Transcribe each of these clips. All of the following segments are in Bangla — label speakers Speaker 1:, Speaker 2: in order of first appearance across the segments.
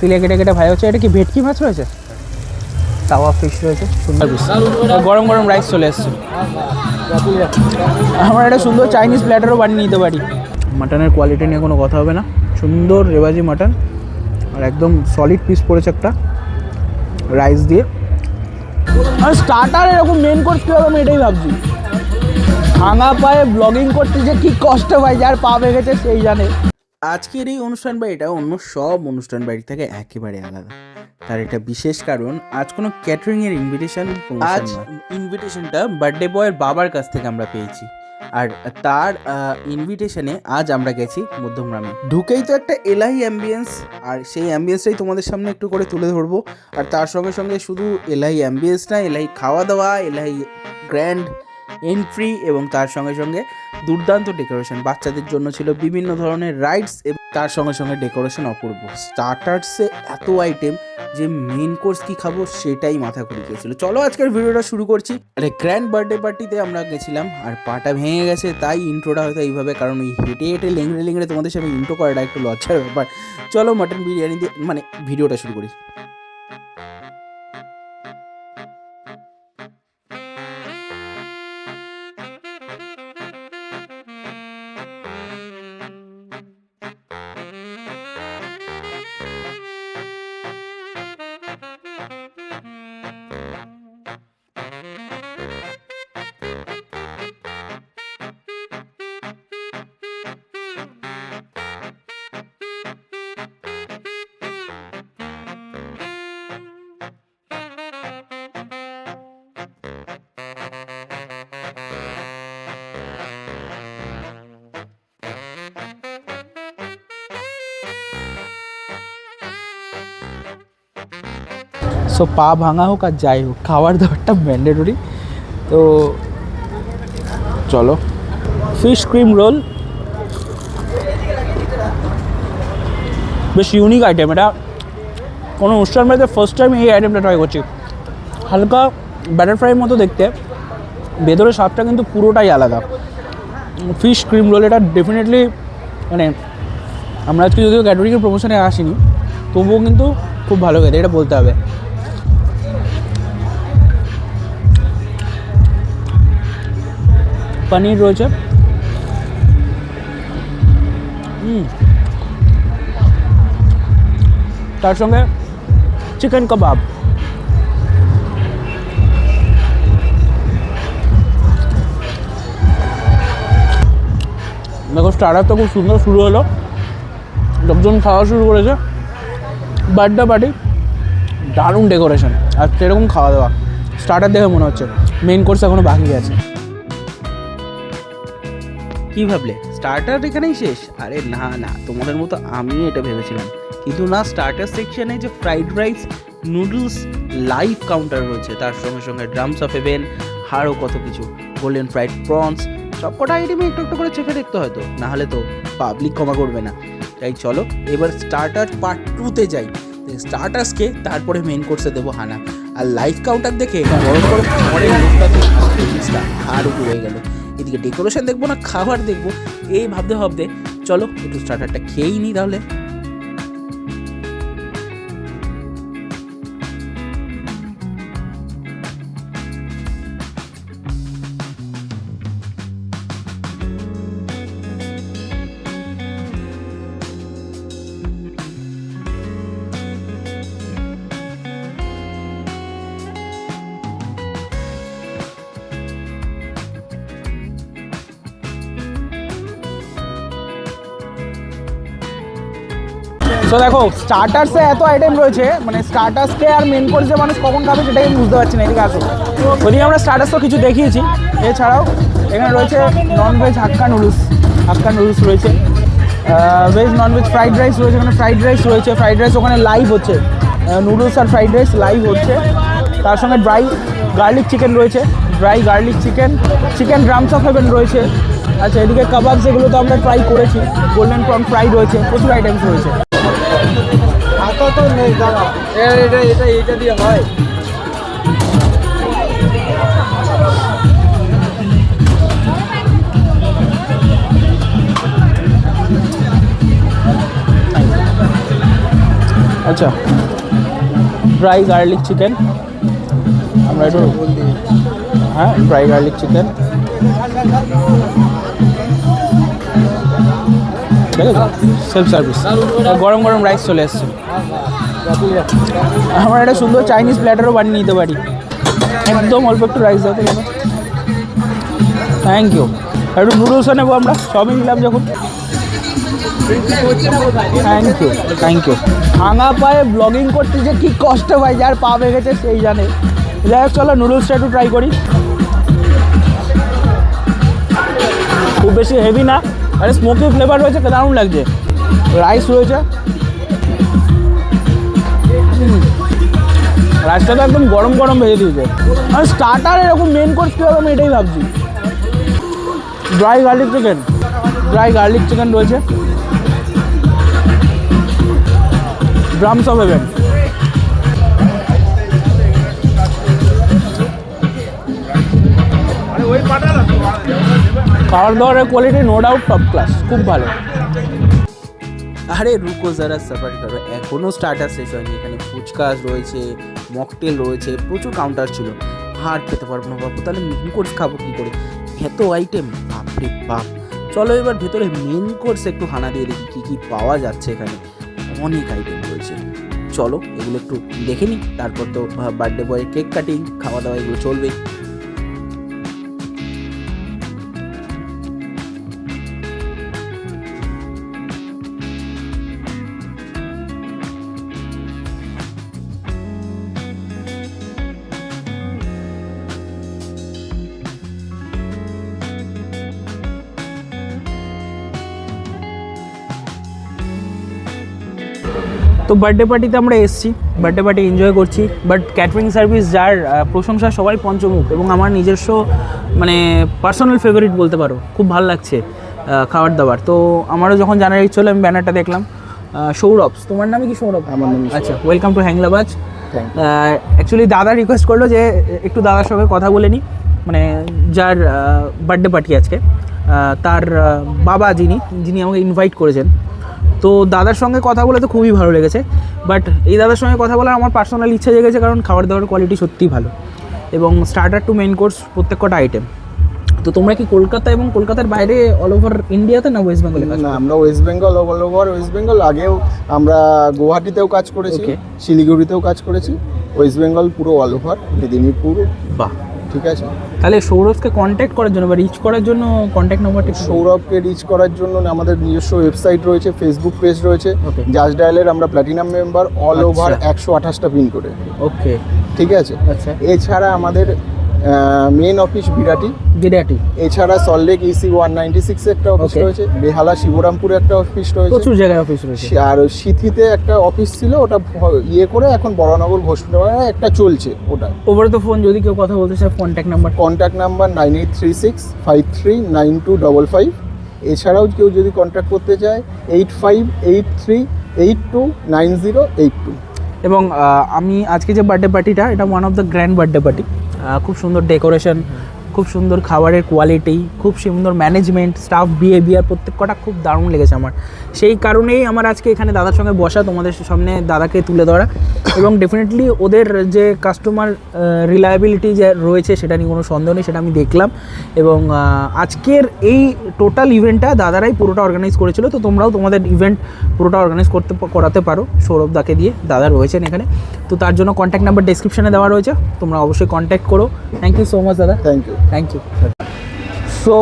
Speaker 1: সিলিয়া কেটে কেটে ভাই হচ্ছে এটা কি ভেটকি মাছ রয়েছে? তাওয়া ফিশ রয়েছে সুন্দর গরম গরম রাইস চলে এসছে। আমরা একটা সুন্দর চাইনিজ প্ল্যাটারও বানিয়ে নিতে পারি। মাটনের কোয়ালিটি নিয়ে কোনো কথা হবে না। সুন্দর রেবাজি মাটন আর একদম সলিড পিস পড়েছে একটা রাইস দিয়ে। আর স্টার্টার এরকম মেন কোর্স কী হবে আমি এটাই ভাবছি? ভাঙা পায়ে ব্লগিং করতে যে কি কষ্ট ভাই যার পা ভেঙেছে সেই জানে। আজকের এই অনুষ্ঠান বাড়িটা অন্য সব অনুষ্ঠান বাড়ি থেকে একেবারে আলাদা। তার একটা বিশেষ কারণ আজ কোনো ক্যাটারিং এর ইনভিটেশন আজ ইনভিটেশনটা বার্থডে বয়ের বাবার কাছ থেকে আমরা পেয়েছি। আর তার ইনভিটেশনে আজ আমরা গেছি মধ্যমগ্রামে। ঢুকেই তো একটা এলাহি অ্যাম্বিয়েন্স আর সেই অ্যাম্বিয়েন্সটাই তোমাদের সামনে একটু করে তুলে ধরবো। আর তার সঙ্গে সঙ্গে শুধু এলাহি অ্যাম্বিয়েন্স না এলাহি খাওয়া দাওয়া এলাহি গ্র্যান্ড এন্ট্রি এবং তার সঙ্গে সঙ্গে দুর্দান্ত ডেকোরেশন বাচ্চাদের জন্য ছিল বিভিন্ন ধরনের রাইডস এবং তার সঙ্গে সঙ্গে ডেকোরেশন অপূর্ব। স্টার্টার্সে এত আইটেম যে মেন কোর্স কি খাব সেটাই মাথা ঘুরে গিয়েছিল। চলো আজকের ভিডিওটা শুরু করছি। আরে গ্র্যান্ড বার্থডে পার্টিতে আমরা গেছিলাম আর পাটা ভেঙে গেছে, তাই ইন্ট্রোটা হয়তো এইভাবে, কারণ ওই হেঁটে হেঁটে লেংড়ে লেংড়ে তোমাদের সাথে ইন্ট্রো করাটা একটু লজ্জার ব্যাপার। চলো মাটন বিরিয়ানি দিয়ে মানে ভিডিওটা শুরু করি। সো পা ভাঙা হোক আর যাই হোক খাবার দাবারটা ম্যান্ডেটরি তো চলো ফিশ ক্রিম রোল বেশ ইউনিক আইটেম এটা। কোনো অনুষ্ঠান বাড়িতে ফার্স্ট টাইম এই আইটেমটা ট্রাই করছি। হালকা ব্যাটার ফ্রাইয়ের মতো দেখতে। ভেতরের স্বাদটা কিন্তু পুরোটাই আলাদা। ফিশ ক্রিম রোল এটা ডেফিনেটলি মানে আমরা আজকে যদিও ক্যাটারিংয়ের প্রমোশনে আসিনি, তবুও কিন্তু খুব ভালো খেতে, এটা বলতে হবে। পনির রয়েছে। তার সঙ্গে চিকেন কাবাব। দেখো স্টার্টার তো খুব সুন্দর শুরু হলো। লোকজন খাওয়া শুরু করেছে। Birthday party. দারুণ ডেকোরেশন আর সেরকম খাওয়া দাওয়া। স্টার্টার দেখে মনে হচ্ছে। মেন কোর্স এখনও বাকি আছে। কি ভাবলে? স্টার্টার এখানেই শেষ? আরে না না, তোমাদের মতো আমি এটা ভেবেছিলাম। কিন্তু না স্টার্টার সেকশনে যে fried rice noodles live counter রয়েছে, তার সঙ্গে সঙ্গে ড্রামস অফ এভেন আরও কত কিছু। গোল্ডেন ফ্রাইড প্রনস সবকটা আইটেমে একটু একটু করে চেখে দেখতে হয়তো নাহলে তো পাবলিক ক্ষমা করবে না। তাই চলো, এবার স্টার্টার পার্ট টুতে যাই। স্টার্টার্সকে তারপরে মেন কোর্সে দেবো হানা। আর লাইভ কাউন্টার দেখে গরম তো জিনিসটা আরও ঘুরে গেল। এদিকে ডেকোরেশন দেখব না, খাবার দেখব, এই ভাবতে ভাবতে, চলো, একটু স্টার্টারটা খেয়েই নিই তাহলে। তো দেখো স্টার্টার্সে এত আইটেম রয়েছে মানে স্টার্টার্সকে আর মেন কোর্সে মানুষ কখন খাবে সেটাই আমি বুঝতে পারছি না, এদিকে আসো। ওদিকে আমরা স্টার্টার্স তো কিছু দেখিয়েছি, এছাড়াও এখানে রয়েছে non veg Hakka noodles Hakka noodles রয়েছে। Veg non veg fried rice রয়েছে, এখানে ফ্রাইড রাইস রয়েছে ফ্রাইড রাইস ওখানে লাইভ হচ্ছে। নুডলস আর ফ্রাইড রাইস লাইভ হচ্ছে। তার সঙ্গে ড্রাই গার্লিক চিকেন রয়েছে dry garlic chicken chicken drums of heaven রয়েছে। আচ্ছা এদিকে কাবাব যেগুলো তো আমরা ট্রাই করেছি গোল্ডেন প্রন ফ্রাই রয়েছে, প্রচুর আইটেমস রয়েছে।
Speaker 2: তো নেই এটা এটা দিয়ে হয়।
Speaker 1: আচ্ছা ড্রাই গার্লিক চিকেন আমরা একটু হ্যাঁ dry garlic chicken self service গরম গরম রাইস চলে এসছে। আমরা একটা সুন্দর চাইনিজ প্ল্যাটারও বানিয়ে নিতে পারি। একদম অল্প একটু রাইস দাও তো থ্যাংক ইউ একটু নুডলসও নেব আমরা, সবই নিলাম যখন। থ্যাংক ইউ থ্যাংক ইউ ভাঙা পায়ে ব্লগিং করতে যে কী কষ্ট হয় যার পা ভেঙেছে সেই জানে। যাই হোক, চলো নুডলসটা একটু ট্রাই করি। খুব বেশি হেভি না, আরে স্মোকি ফ্লেভার রয়েছে দারুণ লাগছে। রাইস রয়েছে। তো একদম গরম গরম ভেজে দিয়েছে। আর স্টার্টার এরকম মেন কোর্স কী হবে আমি এটাই ভাবছি? Dry garlic chicken dry garlic chicken রয়েছে। ড্রামস অফ হেভেন খাওয়ার দাওয়ারের quality no doubt top class খুব ভালো।
Speaker 3: আরে রুকো যারা সাফার করো এখনও স্টার্টার শেষ হয়নি। এখানে ফুচকা রয়েছে মকটেল রয়েছে, প্রচুর কাউন্টার ছিল। আর খেতে পারব না বাবু, তাহলে মেন কোর্স খাব কী করে? এত আইটেম বাপরে বাপ। চলো এবার ভেতরে মেন কোর্স একটু হানা দিয়ে দেখি কী কী পাওয়া যাচ্ছে এখানে। অনেক আইটেম রয়েছে। চলো এগুলো একটু দেখে নিই, তারপর তো বার্থডে বয় কেক কাটিং খাওয়া দাওয়া এগুলো চলবেই।
Speaker 1: তো বার্থডে পার্টিতে আমরা এসেছি বার্থডে পার্টি এনজয় করছি বাট ক্যাটারিং সার্ভিস যার প্রশংসা সবাই পঞ্চমুখ এবং আমার নিজস্ব মানে পার্সোনাল ফেভারিট বলতে পারো খুব ভালো লাগছে খাবার দাবার। তো আমারও যখন জানার ইচ্ছে হলো আমি ব্যানারটা দেখলাম। সৌরভ তোমার নামে কি সৌরভ?
Speaker 2: আমার নাম
Speaker 1: আচ্ছা ওয়েলকাম টু হ্যাংলাবাজ অ্যাকচুয়ালি দাদা রিকোয়েস্ট করল যে একটু দাদার সঙ্গে কথা বলে নিই মানে যার বার্থডে পার্টি আজকে। তার বাবা যিনি যিনি আমাকে ইনভাইট করেছেন। তো দাদার সঙ্গে কথা বলে তো খুবই ভালো লেগেছে। বাট এই দাদার সঙ্গে কথা বলার আমার পার্সোনাল ইচ্ছা জেগেছে কারণ খাবার দাবার কোয়ালিটি সত্যিই ভালো। এবং স্টার্টার টু মেন কোর্স প্রত্যেক কটা আইটেম তো তোমরা কি কলকাতা এবং কলকাতার বাইরে অল ওভার ইন্ডিয়াতে না ওয়েস্ট বেঙ্গলে
Speaker 2: না আমরা West Bengal all over West Bengal আগেও আমরা গুয়াহাটিতেও কাজ করেছি শিলিগুড়িতেও কাজ করেছি। ওয়েস্ট বেঙ্গল পুরো অল ওভার মেদিনীপুর
Speaker 1: বাহ।
Speaker 2: ঠিক আছে?
Speaker 1: তাহলে সৌরভকে কন্ট্যাক্ট করার জন্য বা রিচ করার জন্য কন্ট্যাক্ট নাম্বারটি
Speaker 2: সৌরভকে রিচ করার জন্য আমাদের নিজস্ব ওয়েবসাইট রয়েছে ফেসবুক পেজ রয়েছে জাজ ডায়ালের আমরা প্ল্যাটিনাম মেম্বার অল। ওভার একশো আঠাশটা পিন করে
Speaker 1: ওকে
Speaker 2: ঠিক আছে?
Speaker 1: আচ্ছা।
Speaker 2: এছাড়া আমাদের মেন অফিস বিরাটি।
Speaker 1: বিরাটি।
Speaker 2: এছাড়া Salt Lake EC one ninety six একটা অফিস রয়েছে বেহালা শিবরামপুরে একটা অফিস রয়েছে।
Speaker 1: প্রচুর জায়গায় অফিস রয়েছে।
Speaker 2: আর সিথিতে একটা অফিস ছিল ওটা ইয়ে করে এখন বড়নগর ঘোষণা একটা চলছে ওটা।
Speaker 1: ওভার দ্য ফোন যদি কেউ কথা বলতে চায় contact number
Speaker 2: contact number nine eight three six five three nine two double five এছাড়াও কেউ যদি কন্ট্যাক্ট করতে চায় eight five eight three eight two nine zero eight two
Speaker 1: এবং আমি আজকে যে বার্থডে পার্টিটা এটা one of the grand birthday party খুব সুন্দর ডেকোরেশন খুব সুন্দর খাবারের কোয়ালিটি খুব সুন্দর ম্যানেজমেন্ট স্টাফ বিহেভিয়ার প্রত্যেক কটা খুব দারুণ লেগেছে আমার। সেই কারণেই আমার আজকে এখানে দাদার সঙ্গে বসা, তোমাদের সামনে দাদাকে তুলে ধরা। এবং ডেফিনেটলি ওদের যে কাস্টমার রিলায়েবিলিটি যে রয়েছে সেটা নিয়ে কোনো সন্দেহ নেই, সেটা আমি দেখলাম। এবং আজকের এই টোটাল ইভেন্টটা দাদারাই পুরোটা অর্গানাইজ করেছিল। তো তোমরাও তোমাদের ইভেন্ট পুরোটা অর্গানাইজ করতে, করাতে পারো, সৌরভ দাকে দিয়ে, দাদা রয়েছেন এখানে। তো তার জন্য কন্ট্যাক্ট নাম্বার ডেসক্রিপশনে দেওয়া রয়েছে, তোমরা অবশ্যই কন্ট্যাক্ট করো। থ্যাংক ইউ সো মাচ দাদা।
Speaker 2: Thank you
Speaker 1: thank you so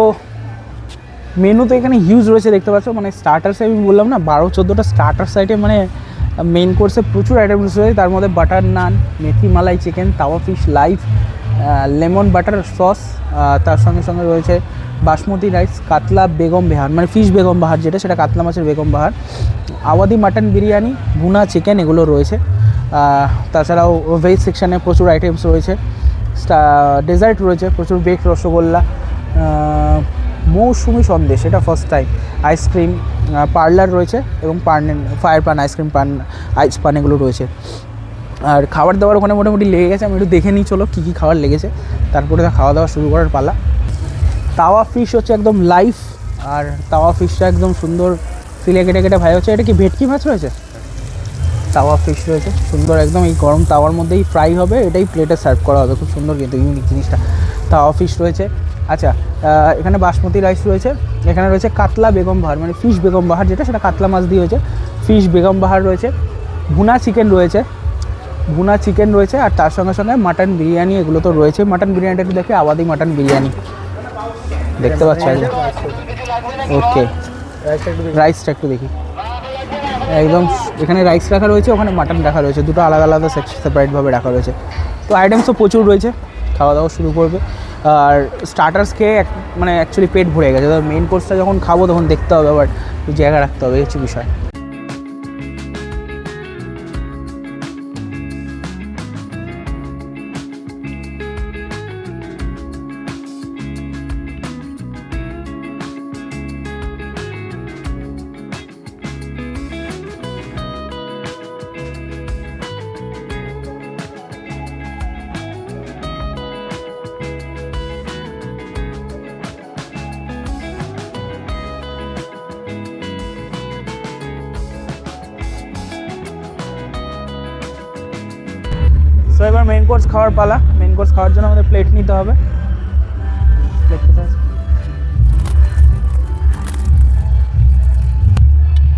Speaker 1: menu তো এখানে হিউজ রয়েছে, দেখতে পাচ্ছ। মানে স্টার্টার্সে আমি বললাম না, বারো, চোদ্দোটা স্টার্টার সাইটে মানে মেন কোর্সে প্রচুর আইটেম রয়েছে। তার মধ্যে butter naan methi malai chicken tawa fish live lemon butter sauce তার সঙ্গে সঙ্গে রয়েছে বাসমতি রাইস কাতলা বেগম বেহার। মানে ফিশ বেগম বাহার যেটা, সেটা কাতলা মাছের বেগম বাহার। আওয়াদি মাটন বিরিয়ানি, ভুনা চিকেন এগুলো রয়েছে। তাছাড়াও ভেজ সেকশানে প্রচুর আইটেমস রয়েছে। ডেজার্ট রয়েছে, প্রচুর বেক রসগোল্লা মৌসুমি সন্দেশ, এটা ফার্স্ট টাইম আইসক্রিম পার্লার রয়েছে এবং পান ফায়ার পান আইসক্রিম পান আইস পান এগুলো রয়েছে। আর খাবার দাবার ওখানে মোটামুটি লেগে গেছে, আমি একটু দেখে নিই, চলো কী কী খাবার লেগেছে। তারপরে খাওয়া দাওয়া শুরু করার পালা। তাওয়া ফিশ হচ্ছে একদম লাইফ আর তাওয়া ফিশটা একদম সুন্দর ফিলে কেটে কেটে ভাই, হচ্ছে এটা কি ভেটকি মাছ রয়েছে? তাওয়া ফিশ রয়েছে। সুন্দর একদম এই গরম তাওয়ার মধ্যেই ফ্রাই হবে এটাই প্লেটে সার্ভ করা হবে। খুব সুন্দর কিন্তু ইউনিক জিনিসটা। তাওয়া ফিশ রয়েছে। আচ্ছা এখানে বাসমতি রাইস রয়েছে। এখানে রয়েছে কাতলা বেগম বাহার মানে ফিশ বেগম বাহার যেটা সেটা কাতলা মাছ দিয়ে হয়েছে। ফিশ বেগম বাহার রয়েছে। ভুনা চিকেন রয়েছে। ভুনা চিকেন রয়েছে আর তার সঙ্গে সঙ্গে মাটন বিরিয়ানি এগুলো তো রয়েছে। মাটন বিরিয়ানিটা একটু দেখে আবাদি মাটন বিরিয়ানি। দেখতে পাচ্ছ ওকে রাইসটা একটু দেখি। একদম এখানে রাইস রাখা রয়েছে, ওখানে মাটন রাখা রয়েছে। দুটো আলাদা আলাদা সেপারেটভাবে রাখা রয়েছে। তো আইটেমসও প্রচুর রয়েছে, খাওয়া দাওয়া শুরু করবে। আর স্টার্টার্স খেয়ে মানে অ্যাকচুয়ালি পেট ভরে গেছে। মেন কোর্সটা যখন খাব তখন দেখতে হবে, আবার জায়গা রাখতে হবে, এই হচ্ছে বিষয়। এবার মেন কোর্স খাওয়ার পালা। মেন কোর্স খাওয়ার জন্য আমাদের প্লেট নিতে হবে। প্লেট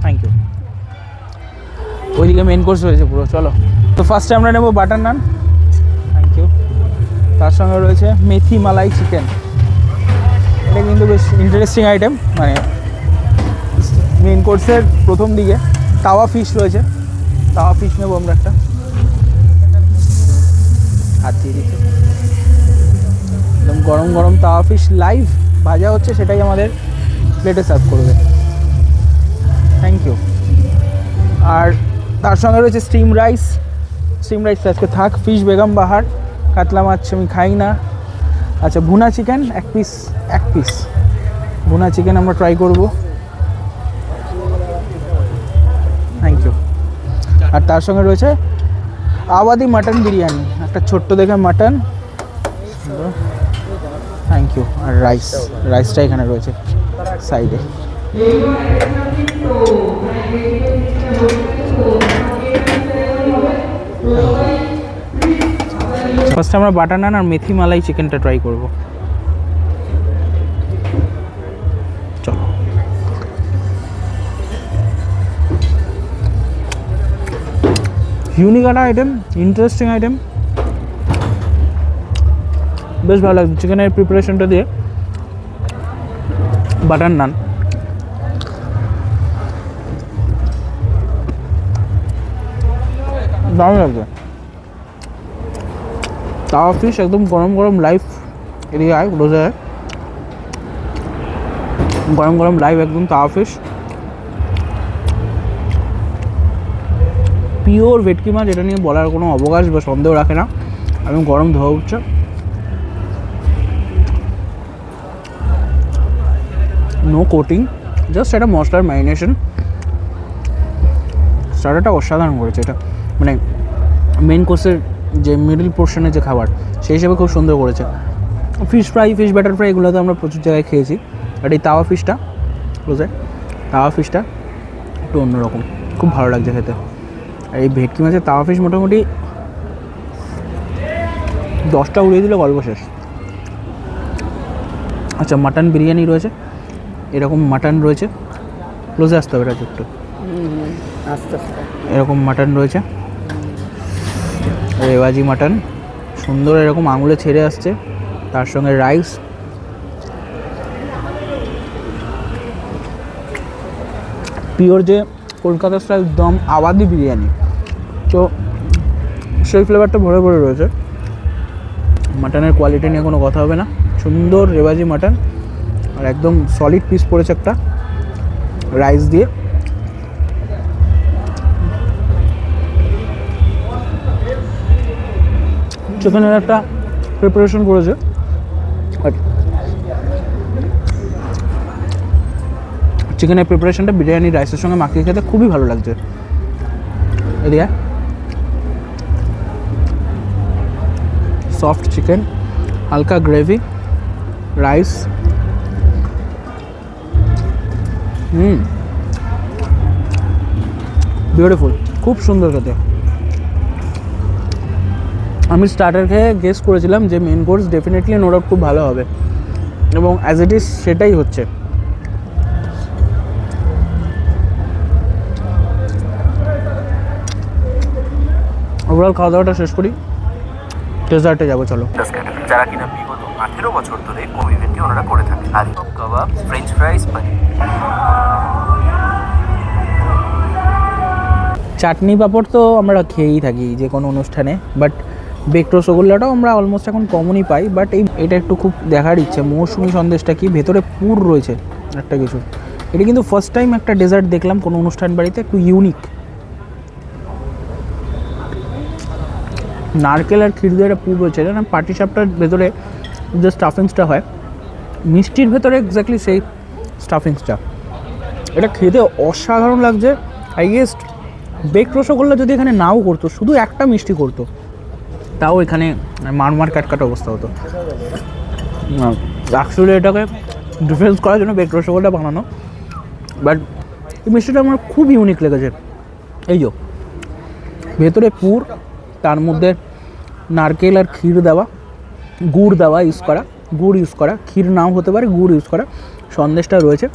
Speaker 1: থ্যাংক ইউ ওইদিকে মেন কোর্স রয়েছে পুরো, চলো। তো ফার্স্টে আমরা নেব বাটার নান থ্যাংক ইউ তার সঙ্গে রয়েছে মেথি মালাই চিকেন এটা কিন্তু বেশ ইন্টারেস্টিং আইটেম মানে মেন কোর্সের প্রথম দিকে। তাওয়া ফিশ রয়েছে। তাওয়া ফিশ নেব আমরা একটা। হাত দিচ্ছে একদম গরম গরম তাওয়া ফিশ লাইভ ভাজা হচ্ছে, সেটাই আমাদের প্লেটে সার্ভ করবে। থ্যাংক ইউ আর তার সঙ্গে রয়েছে স্টিম রাইস স্টিম রাইস আজকে থাক ফিশ বেগম বাহার, কাতলা মাছ আমি খাই না। আচ্ছা ভুনা চিকেন এক পিস এক পিস ভুনা চিকেন আমরা ট্রাই করব। থ্যাংক ইউ আর তার সঙ্গে রয়েছে আবাদি মাটন বিরিয়ানি, একটা ছোট্ট দেখে মাটন। থ্যাংক ইউ আর রাইস রাইসটা এখানে রয়েছে সাইডে ফার্স্টে আমরা বাটার নান আর মেথি মালাই চিকেনটা ট্রাই করব। ইউনিক একটা আইটেম ইন্টারেস্টিং আইটেম বেশ ভালো লাগছে চিকেনের প্রিপারেশনটা দিয়ে। বাটার নান দারুণ লাগছে। তাওয়া একদম গরম গরম লাইভ এদিকে আয় রোজে গরম গরম লাইভ একদম তাওয়া ফিশ পিওর ভেটকি মাছ এটা নিয়ে বলার কোনো অবকাশ বা সন্দেহ রাখে না। এবং গরম ধোয়া উঠছে। নো কোটিং জাস্ট একটা মশলার ম্যারিনেশন স্টার্টারটা অসাধারণ করেছে এটা। মানে মেন কোর্সের যে মিডল পোর্শনের যে খাবার, সেই হিসেবে খুব সুন্দর করেছে। Fish fry fish batter fry এগুলো তো আমরা প্রচুর জায়গায় খেয়েছি। আর এই তাওয়া ফিশটা বুঝলে তাওয়া ফিশটা একটু অন্যরকম। খুব ভালো লাগছে খেতে। আর এই ভেটকি মাছের তাওয়া ফিশ মোটামুটি দশটা উড়িয়ে দিলে গল্প শেষ। আচ্ছা মাটন বিরিয়ানি রয়েছে। এরকম মাটন রয়েছে। ক্লোজে আসতে হবে রাজু একটু।
Speaker 2: আস্তে আস্তে।
Speaker 1: এরকম মাটন রয়েছে। রেওয়াজি মাটন সুন্দর এরকম আঙুলে ছেড়ে আসছে। তার সঙ্গে রাইস পিওর যে কলকাতা স্টাইল দম আবাদি বিরিয়ানি। তো সেই ফ্লেভারটা ভরে ভরে রয়েছে। মাটনের কোয়ালিটি নিয়ে কোনো কথা হবে না। সুন্দর রেওয়াজি মাটন আর একদম সলিড পিস পড়েছে একটা রাইস দিয়ে। চিকেনের একটা প্রিপারেশন করেছে। চিকেনের প্রিপারেশনটা বিরিয়ানি রাইসের সঙ্গে মাখিয়ে খেতে খুবই ভালো লাগছে। এদিকে সফট চিকেন হালকা গ্রেভি রাইস হুম। বিউটিফুল খুব সুন্দর খেতে। আমি স্টার্টার খেয়ে গেস করেছিলাম যে main course definitely no doubt খুব ভালো হবে। এবং অ্যাজ ইট ইজ সেটাই হচ্ছে। ওভারঅল খাওয়া দাওয়াটা শেষ করি। ডেজার্টে যাব চলো।
Speaker 4: যারা কিনা বিগত আঠেরো বছর ধরে কোম ওনারা করে থাকে আলিপপ কাবাব ফ্রেঞ্চ ফ্রাইস পানির
Speaker 1: চাটনি পাঁপড় তো আমরা খেয়েই থাকি যে কোনো অনুষ্ঠানে বাট বেকড রসগোল্লাটাও আমরা অলমোস্ট এখন কমনই পাই বাট এই এটা একটু খুব দেখার ইচ্ছে। মৌসুমি সন্দেশটা কি? ভেতরে পুর রয়েছে একটা কিছু। এটা কিন্তু ফার্স্ট টাইম একটা ডেজার্ট দেখলাম কোনো অনুষ্ঠান বাড়িতে একটু ইউনিক নারকেল আর ক্ষীর দিয়ে একটা পুর রয়েছে। না পাটি সাপটার ভেতরে যে স্টাফিংসটা হয়, মিষ্টির ভেতরে এক্স্যাক্টলি সেই স্টাফিংসটা এটা খেতে অসাধারণ লাগছে। আই গেস্ট বেক রসগোল্লা যদি এখানে নাও করতো, শুধু একটা মিষ্টি করতো, তাও এখানে মারমার কাটকাট অবস্থা হতো। অ্যাকচুয়ালি এটাকে ডিফারেন্স করার জন্য বেক রসগোল্লা বানানো। বাট এই মিষ্টিটা আমার খুব ইউনিক লেগেছে। এই যো, ভেতরে পুর তার মধ্যে নারকেল আর ক্ষীর দেওয়া, গুড় দেওয়া ইউজ করা, গুড় ইউজ করা, ক্ষীর নাও হতে পারে, গুড় ইউজ করা সন্দেশটা রয়েছে।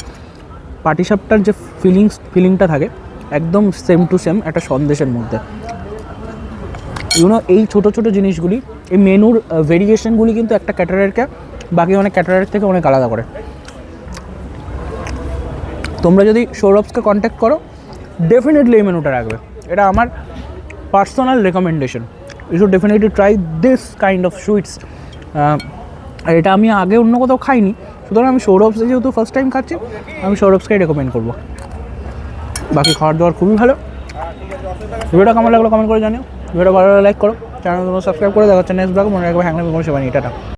Speaker 1: পাটিসাপটার যে ফিলিংস ফিলিংটা থাকে, একদম সেম টু সেম একটা সন্দেশের মধ্যে। ইউনো এই ছোটো ছোটো জিনিসগুলি, এই মেনুর ভেরিয়েশনগুলি কিন্তু একটা ক্যাটারারকে বাকি অনেক ক্যাটারার থেকে অনেক আলাদা করে। তোমরা যদি সৌরভসকে কন্ট্যাক্ট করো ডেফিনেটলি এই মেনুটা রাখবে। এটা আমার personal recommendation you should definitely try this kind of sweets আর এটা আমি আগে অন্য কোথাও খাইনি। সুতরাং আমি সৌরভসে যেহেতু ফার্স্ট টাইম খাচ্ছি, আমি সৌরভসকেই রেকমেন্ড করব। বাকি খাওয়ার দাওয়ার খুবই ভালো। ভিডিওটা কেমন লাগল কমেন্ট করে জানিও। ভিডিওটা ভালো লাইক করো। চ্যানেল সাবস্ক্রাইব করে দেখাচ্ছে। নেক্সট ব্লগ মনে রাখবে হ্যাং কোনো টাটা।